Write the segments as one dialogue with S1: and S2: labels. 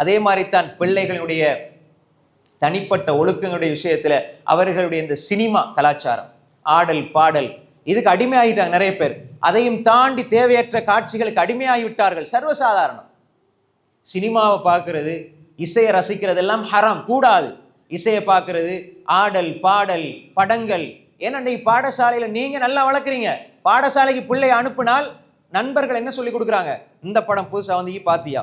S1: அதே மாதிரி தான் பிள்ளைகளுடைய தனிப்பட்ட ஒழுக்கங்களுடைய விஷயத்தில் அவர்களுடைய இந்த சினிமா கலாச்சாரம் ஆடல் பாடல் இதுக்கு அடிமையாகிட்டாங்க நிறைய பேர். அதையும் தாண்டி தேவையற்ற காட்சிகளுக்கு அடிமையாகிவிட்டார்கள். சர்வசாதாரணம். சினிமாவை பார்க்கறது இசையை ரசிக்கிறது எல்லாம் ஹராம் கூடாது. இசையை பார்க்கறது ஆடல் பாடல் படங்கள். ஏன்னா நீ பாடசாலையில் நீங்கள் நல்லா வளர்க்குறீங்க. பாடசாலைக்கு பிள்ளையை அனுப்புனால் நண்பர்கள் என்ன சொல்லி கொடுக்குறாங்க? இந்த படம் புதுசாக வந்து பார்த்தியா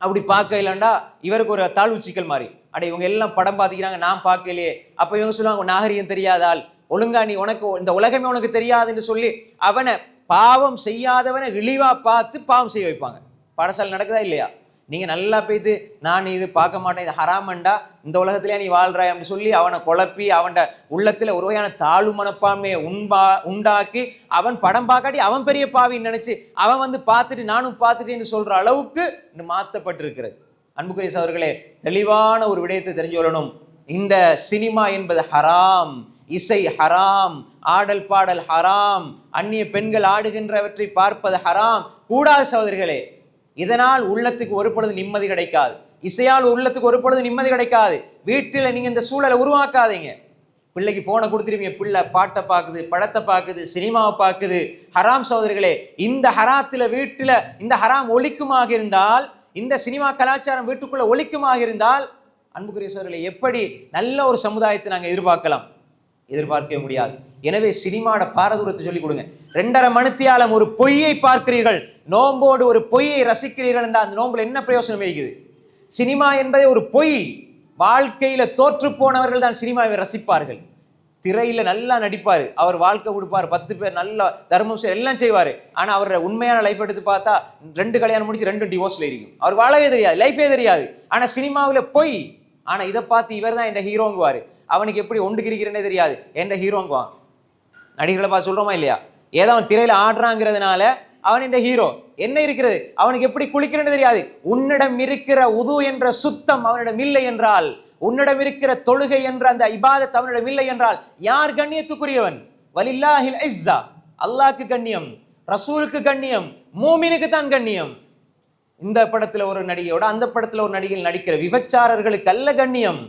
S1: அப்படி பார்க்க இல்லைண்டா இவருக்கு ஒரு தாழ்வு சிக்கல் மாதிரி. அட இவங்க எல்லாம் படம் பார்த்துக்கிறாங்க நான் பார்க்கலையே. அப்போ இவங்க சொல்லுவாங்க நாகரிகம் தெரியாதால். ஒழுங்கா நீ உனக்கு இந்த உலகமே உனக்கு தெரியாதுன்னு சொல்லி அவனை பாவம் செய்யாதவனை இழிவாக பார்த்து பாவம் செய்ய வைப்பாங்க. பாடசாலை நடக்குதா இல்லையா? நீங்கள் நல்லா போய்த்து நான் இது பார்க்க மாட்டேன் இது ஹராமண்டா இந்த உலகத்திலே நீ வாழ்கிறாய் அப்படின்னு சொல்லி அவனை குழப்பி அவன்ட உள்ளத்தில் ஒரு வகையான தாழ்வு மனப்பான்மையை உண்பா உண்டாக்கி அவன் படம் பார்க்காட்டி அவன் பெரிய பாவின்னு நினச்சி அவன் வந்து பார்த்துட்டு நானும் பார்த்துட்டேன்னு சொல்கிற அளவுக்கு இன்னும் மாற்றப்பட்டிருக்கிறது அன்புக்குரிய அவர்களே தெளிவான ஒரு விடயத்தை தெரிஞ்சு கொள்ளணும். இந்த சினிமா என்பது ஹராம் இசை ஹராம் ஆடல் பாடல் ஹராம் அந்நிய பெண்கள் ஆடுகின்றவற்றை பார்ப்பது ஹராம். கூடாது சகோதரிகளே இதனால் உள்ளத்துக்கு ஒரு பொழுது நிம்மதி கிடைக்காது. இசையால் உள்ளத்துக்கு ஒரு பொழுது நிம்மதி கிடைக்காது. வீட்டில் நீங்கள் இந்த சூழலை உருவாக்காதீங்க. பிள்ளைக்கு ஃபோனை கொடுத்துருவீங்க. பிள்ளை பாட்டை பார்க்குது படத்தை பார்க்குது சினிமாவை பார்க்குது ஹராம் சகோதரிகளே இந்த ஹராத்தில் வீட்டில் இந்த ஹராம் ஒழிக்குமாக இருந்தால் இந்த சினிமா கலாச்சாரம் வீட்டுக்குள்ளே ஒழிக்குமாக இருந்தால் அன்புக்குரிய சோதரிகளை எப்படி நல்ல ஒரு சமுதாயத்தை நாங்கள் எதிர்பார்க்கலாம்? எதிர்பார்க்கவே முடியாது. எனவே சினிமாட பாரதூரத்தை சொல்லிக் கொடுங்க. ரெண்டரை மணித்தியாலம் ஒரு பொய்யை பார்க்கிறீர்கள் நோம்போடு ஒரு பொய்யை ரசிக்கிறீர்கள் என்றால் அந்த நோம்புல என்ன பிரயோசனம் இருக்குது சினிமா என்பதே ஒரு பொய். வாழ்க்கையில தோற்று போனவர்கள் தான் சினிமாவை ரசிப்பார்கள். திரையில நல்லா நடிப்பார். அவர் வாழ்க்கை கொடுப்பார் பத்து பேர் நல்லா தர்மம் எல்லாம் செய்வார். ஆனா அவரோட உண்மையான லைஃப் எடுத்து பார்த்தா ரெண்டு கல்யாணம் முடிச்சு ரெண்டு டிவோர்ஸ்ல இருக்கும் அவர் வாழவே தெரியாது. லைஃபே தெரியாது. ஆனா சினிமாவில் பொய். ஆனா இதை பார்த்து இவர் தான் என் ஹீரோங்குவாரு அவனுக்கு எப்படி ஒன்று கிரிக்கிறேனே தெரியாது. எந்த ஹீரோங்குவான் நடிகர்களை பார்த்து சொல்கிறோமா இல்லையா? ஏதோ அவன் திரையில் ஆடுறாங்கிறதுனால அவன் இந்த ஹீரோ என்ன இருக்கிறது? அவனுக்கு எப்படி குளிக்கிறேன்னு தெரியாது. உன்னிடம் இருக்கிற உது என்ற சுத்தம் அவனிடம் இல்லை என்றால் உன்னிடம் இருக்கிற தொழுகை என்ற அந்த இபாதத் அவனிடம் இல்லை என்றால் யார் கண்ணியத்துக்குரியவன்? வலில்லாஹில் ஐஸா அல்லாஹ்க்கு கண்ணியம் ரசூலுக்கு கண்ணியம் மூமினுக்கு தான் கண்ணியம். இந்த படத்தில் ஒரு நடிகையோட அந்த படத்தில் ஒரு நடிகையில் நடிக்கிற விபச்சாரர்களுக்கு அல்ல கண்ணியம்.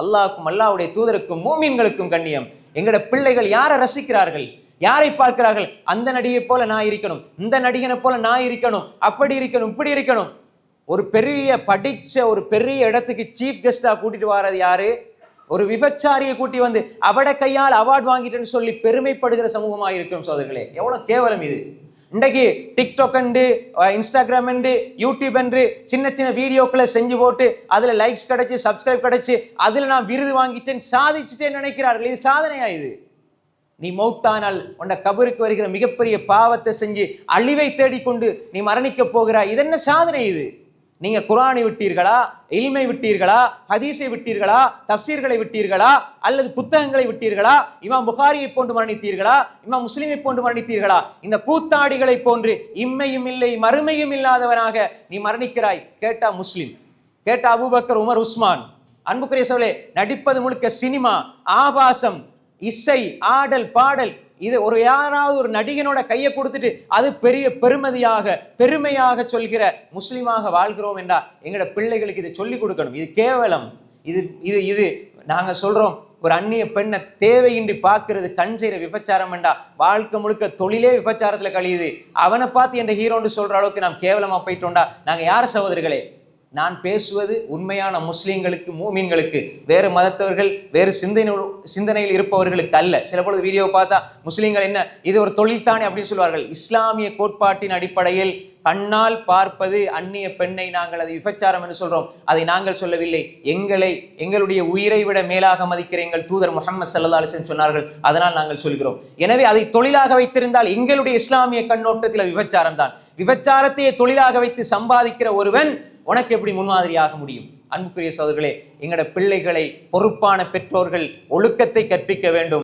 S1: அல்லாஹ்க்கும் அல்லாஹ்வுடைய தூதருக்கும் மூமீன்களுக்கும் கண்ணியம். எங்களோட பிள்ளைகள் யாரை ரசிக்கிறார்கள்? யாரை பார்க்கிறார்கள்? அந்த நடிகை போல நான் இருக்கணும் இந்த நடிகனை போல நான் இருக்கணும் அப்படி இருக்கணும் இப்படி இருக்கணும். ஒரு பெரிய படிச்ச ஒரு பெரிய இடத்துக்கு சீஃப் கெஸ்டா கூட்டிட்டு வர்றது யாரு? ஒரு விபச்சாரியை கூட்டி வந்து அவட கையால் அவார்ட் வாங்கிட்டேன்னு சொல்லி பெருமைப்படுகிற சமூகமாக இருக்கிறோம் சோதர்களே எவ்வளவு கேவலம் இது. இன்றைக்கு TikTok and Instagram and YouTube என்று சின்ன சின்ன வீடியோக்களை செஞ்சு போட்டு அதில் லைக்ஸ் கிடச்சி சப்ஸ்கிரைப் கிடச்சி அதில் நான் விருது வாங்கிட்டேன் சாதிச்சுட்டேன் நினைக்கிறார்கள். இது சாதனையா இது? நீ மௌத்தானால் உன்னை கபருக்கு வருகிற மிகப்பெரிய பாவத்தை செஞ்சு அழிவை தேடிக்கொண்டு நீ மரணிக்க போகிறாய். இது என்ன சாதனை இது? நீங்கள் குரானை விட்டீர்களா இல்மை விட்டீர்களா ஹதீஸை விட்டீர்களா தப்சீர்களை விட்டீர்களா அல்லது புத்தகங்களை விட்டீர்களா இமாம் புகாரியை போன்று மரணித்தீர்களா இமாம் முஸ்லீமை போன்று மரணித்தீர்களா? இந்த கூத்தாடிகளை போன்று இம்மையும் இல்லை மறுமையும் இல்லாதவனாக நீ மரணிக்கிறாய் கேட்டா முஸ்லீம் கேட்டா அபுபக்கர் உமர் உஸ்மான். அன்புக்குரிய சோழே நடிப்பது முழுக்க சினிமா ஆபாசம் இசை ஆடல் பாடல் இது ஒரு யாராவது ஒரு நடிகனோட கையை கொடுத்துட்டு அது பெரிய பெருமதியாக பெருமையாக சொல்கிற முஸ்லீமாக வாழ்கிறோம் என்றா எங்களோட பிள்ளைகளுக்கு இதை சொல்லிக் கொடுக்கணும். இது கேவலம். இது இது இது நாங்க சொல்றோம் ஒரு அந்நிய பெண்ணை தேவையின்றி பார்க்கறது கண் செய்கிற விபச்சாரம் வேண்டா வாழ்க்கை முழுக்க தொழிலே விபச்சாரத்துல கழியுது. அவனை பார்த்து என்ற ஹீரோன்னு சொல்ற அளவுக்கு நாம் கேவலமா போயிட்டோண்டா நாங்க யார் சகோதரர்களே நான் பேசுவது உண்மையான முஸ்லீம்களுக்கு மூமீன்களுக்கு வேறு மதத்தவர்கள் வேறு சிந்தனை சிந்தனையில் இருப்பவர்களுக்கு அல்ல. சில பொழுது வீடியோ பார்த்தா முஸ்லீம்கள் என்ன இது ஒரு தொழில் தானே? அப்படின்னு சொல்வார்கள். இஸ்லாமிய கோட்பாட்டின் அடிப்படையில் கண்ணால் பார்ப்பது அந்நிய பெண்ணை நாங்கள் அது விபச்சாரம் என்று சொல்றோம். அதை நாங்கள் சொல்லவில்லை. எங்களை எங்களுடைய உயிரை விட மேலாக மதிக்கிற எங்கள் தூதர் முகமது சல்லா அலிசன் சொன்னார்கள். அதனால் நாங்கள் சொல்கிறோம். எனவே அதை தொழிலாக வைத்திருந்தால் எங்களுடைய இஸ்லாமிய கண்ணோட்டத்தில் விபச்சாரம் தான். விபச்சாரத்தையே தொழிலாக வைத்து சம்பாதிக்கிற ஒருவன் உனக்கு எப்படி முன்மாதிரியாக முடியும்? அன்புக்குரிய சோதர்களே எங்களோட பிள்ளைகளை பொறுப்பான பெற்றோர்கள் ஒழுக்கத்தை கற்பிக்க வேண்டும்.